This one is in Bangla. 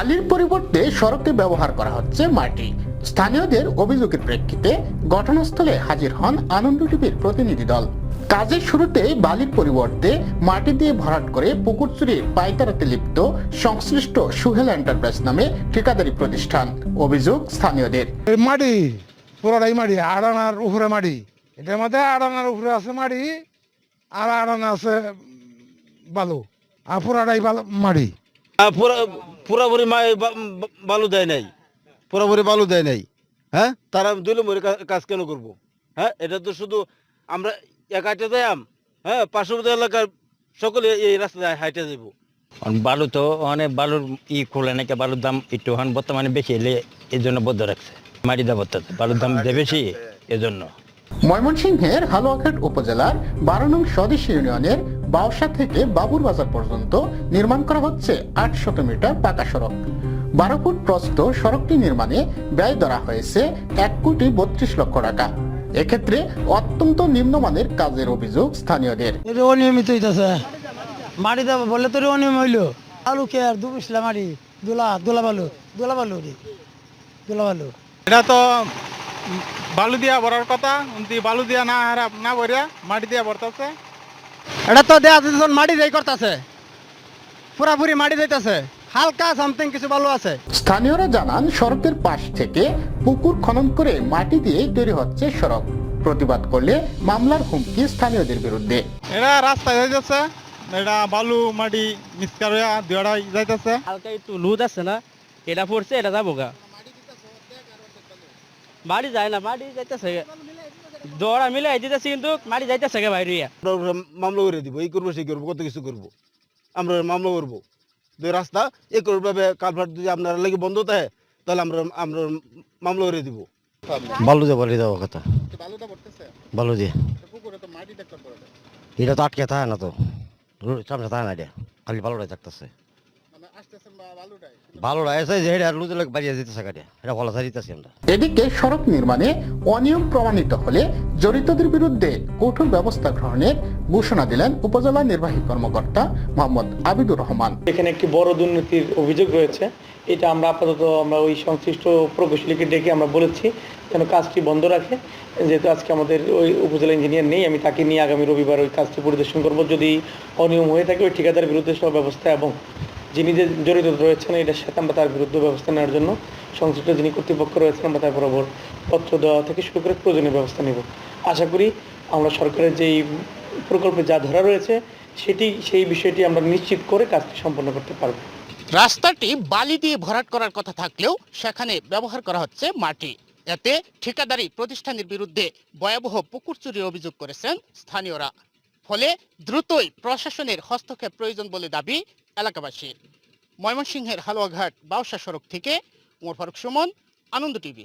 বালির পরিবর্তে সড়কে ব্যবহার করা হচ্ছে মাটি। স্থানীয়দের অভিযোগের প্রেক্ষিতে ঘটনাস্থলে হাজির হন আনন্দ টিভির প্রতিনিধি দল। কাজের শুরুতে বালির পরিবর্তে মাটি দিয়ে ভরাট করে পুকুর চুরির পাইকারাতে লিপ্ত সংশ্লিষ্ট সুহেল এন্টারপ্রাইজ নামে ঠিকাদারি প্রতিষ্ঠান। অভিযোগ স্থানীয়দের। এই মাটি পুরোটাই মাটি আড়ানার উপরে মাটি। এটার মধ্যে আড়ানার উপরে আছে মাটি আর আড়ানা আছে বালু। আর পুরাটাই বালু মাটি। পুরাপুরি বালু দেয় নাই। পুরাপুরি বালু দেয় নাই। হ্যাঁ? তারা দুলে মরে কাজ কেন করব? হ্যাঁ? এটা তো শুধু আমরা একাটে যাইম হ্যাঁ? পার্শ্ববর্তী এলাকার সকলে এই রাস্তায় হাইটে যাব বালু তো অনেক বালুর ই খোলে নাকি বালুর দাম একটু এখন বর্তমানে বেশি এলে এই জন্য বদ্ধ রাখছে। মাটি দাম বর্তাতে বালুর দাম যে বেশি এজন্য। ময়মনসিংহের হালুয়াঘাট উপজেলার বারো নং স্বদেশী ইউনিয়নের বাউসা থেকে বাবুর বাজার পর্যন্ত নির্মাণ করা হচ্ছে আটশত মিটার পাকা সড়ক। বারো ফুট প্রস্থ সড়কটি নির্মাণে ব্যয় ধরা হয়েছে এক কোটি বত্রিশ লক্ষ টাকা। এক্ষেত্রে অত্যন্ত নিম্নমানের কাজের অভিযোগ স্থানীয়দের। অনিয়মিত হইতেছে। মাটি বললে তো অনিয়ম হইল। আলু কে আর দুবিশলা মাটি দোলা দোলা বালু দোলা বালু রে দোলা বালু। এটা তো বালু দিয়া ভরার কথা বালু দিয়া না না ভরিয়া মাটি দিয়া ভরতেছে। এটা তো দেয়া মাটি দেই করতেছে। পুরাপুরি মাটি দিতেছে হালকা সামথিং কিছু ভালো আছে। স্থানীয়রা জানান সড়কের পাশ থেকে পুকুর খনন করে মাটি দিয়ে তৈরি হচ্ছে সড়ক। প্রতিবাদ করলে মামলার হুমকি স্থানীয়দের বিরুদ্ধে। এটা রাস্তায় যাইতেছে এটা বালু মাটি মিসকার হইয়া দুয়ারাই যাইতেছে। হালকা একটু লুজ আছে না? এটা পড়ছে এটা যাব গা। বাড়ি যায় না বাড়ি যাইতেছে। দৌড়া মিলে দিতেছি কিন্তু মাটি যাইতেছে গে বাইরে মামলা করে দিব এই করব সেই করব কত কিছু করব। আমরা মামলা করব। দুই রাস্তা এই করবে কালভার্ট যদি আপনারা লাগে বন্ধ থাকে তাহলে আমরা আমরা মামলা করে দিব। বালু দিয়ে বালি দেওয়া কথা। বালু দিয়ে এটা তো আটকে থাকে না তো। সামনে থাকে না এটা। খালি বালুটাই থাকতেছে। বালুটা এসে যে এটা লুজে লোক বাড়িয়ে দিতেছে গাড়ি এটা বলা সারি আমরা। এদিকে সড়ক নির্মাণে অনিয়ম প্রমাণিত হলে জড়িতদের বিরুদ্ধে কঠোর ব্যবস্থা গ্রহণের ঘোষণা দিলেন উপজেলা নির্বাহী কর্মকর্তা মোহাম্মদ আবিদুর রহমান। এখানে একটি বড় দুর্নীতির অভিযোগ রয়েছে। এটা আমরা আপাতত আমরা ওই সংশ্লিষ্ট প্রকৌশলীকে ডেকে আমরা বলেছি যেন কাজটি বন্ধ রাখে। যেহেতু আজকে আমাদের ওই উপজেলা ইঞ্জিনিয়ার নেই আমি তাকে নিয়ে আগামী রবিবার ওই কাজটি পরিদর্শন করব। যদি অনিয়ম হয়ে থাকে ওই ঠিকাদার বিরুদ্ধে সব ব্যবস্থা এবং যিনি যে জড়িত রয়েছেন এটার সাথে আমরা তার বিরুদ্ধে ব্যবস্থা নেওয়ার জন্য সংশ্লিষ্ট যিনি কর্তৃপক্ষ রয়েছেন, আমরা তার বরাবর পত্র দেওয়া থেকে শুরু করে প্রয়োজনীয় ব্যবস্থা নেব। আশা করি আমরা সরকারের যেই প্রকল্পে যা ধরা রয়েছে, সেটি, সেই বিষয়টি আমরা নিশ্চিত করে কাজটি সম্পন্ন করতে পারব। রাস্তাটি বালি দিয়ে ভরাট করার কথা থাকলেও সেখানে ব্যবহার করা হচ্ছে মাটি। এতে ঠিকাদারি প্রতিষ্ঠানের বিরুদ্ধে ভয়াবহ পুকুর চুরির অভিযোগ করেছেন স্থানীয়রা। ফলে দ্রুতই প্রশাসনের হস্তক্ষেপ প্রয়োজন বলে দাবি এলাকাবাসীর ময়মনসিংহের হালুয়াঘাট বাউসা সড়ক থেকে, উমর ফারুক সুমন, আনন্দ টিভি।